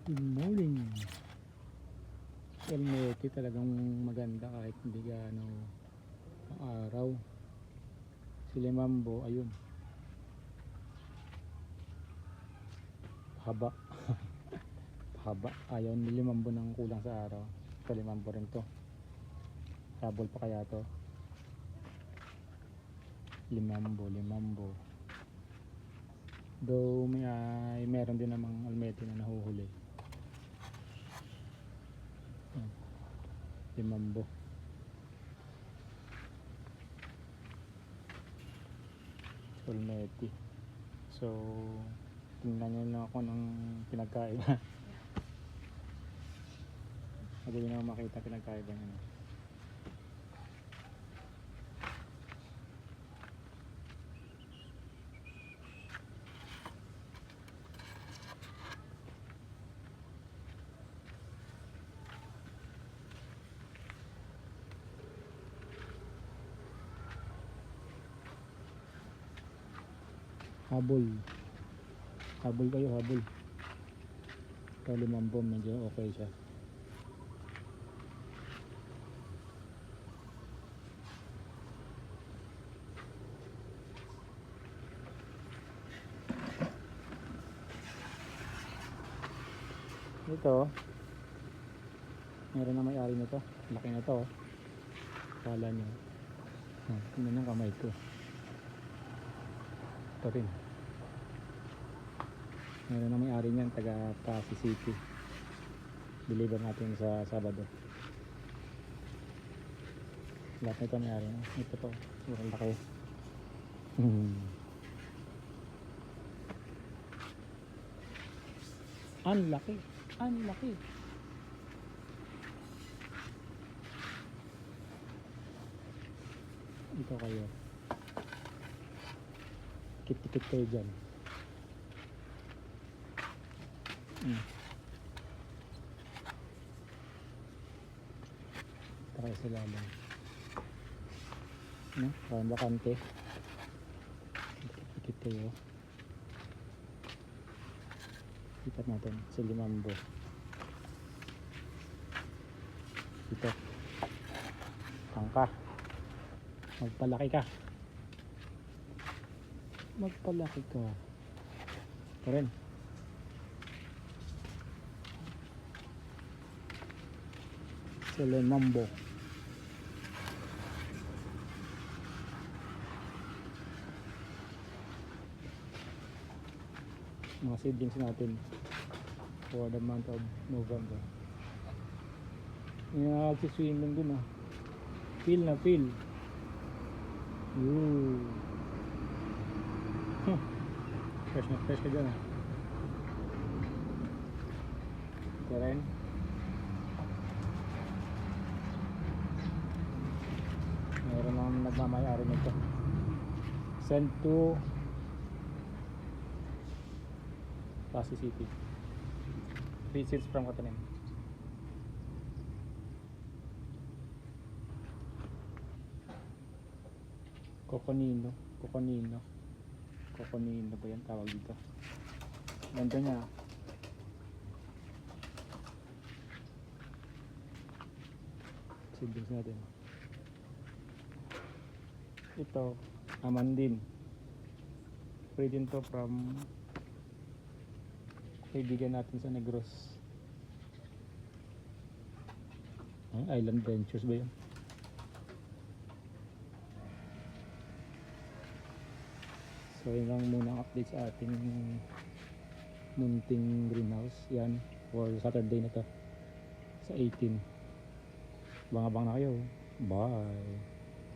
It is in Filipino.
Good morning. Elmete talagang maganda kahit hindi gaano araw. Si Limambo, ayun. Haba. Haba. Ayaw ni Limambo ng kulang sa araw. Ito Limambo rin to. Sabol pa kaya to. Limambo, Limambo. Though may, ay, meron din namang almete na nahuhuli. Limambo. Almete. So, tingnan nyo lang ako ng pinagkaiba. Madali na makita pinagkaiba nyo. Habol. Habol kayo, habol. Ito limang bomb, medyo okay siya. Ito, meron na may-ari nito. Laki na to. oh. Kala nyo. Hmm, tingnan yung kamay ko. Ito rin. Meron na may-ari niyan, taga Pasig City. Deliver natin sa Sabado. Lahat nito may-ari na. Ito to. Sobrang laki. Hmm. Ang laki. Ang laki. Ito kayo. Tikit-tikit kayo dyan. Mm. Tara sa lalang. Ano? Parang bakante. Tikit-tikit kayo. Ipat natin sa limambo. Dito. Tangka. Magpalaki ka. Magpalaki ka. Ito rin. Sa limambo. mga seedlings natin for the month of November. Nagsiswimming dun ah. Feel na feel. Ooh. Fresh na fresh ka dyan ah. Rin. Meron nang nagmamayari nito. Send to Pasig City. Seats from Katanim. Coconino. Coconino. Coconino ba yan tawag dito? Ganda niya. Siblings natin. Ito, Amandin. Pwede din to from kaibigan natin sa Negros. Ay, Island Ventures ba yun? So yun lang muna ang update sa ating munting greenhouse. Yan, for Saturday na to. Sa 18. Bang-abang na kayo. Bye!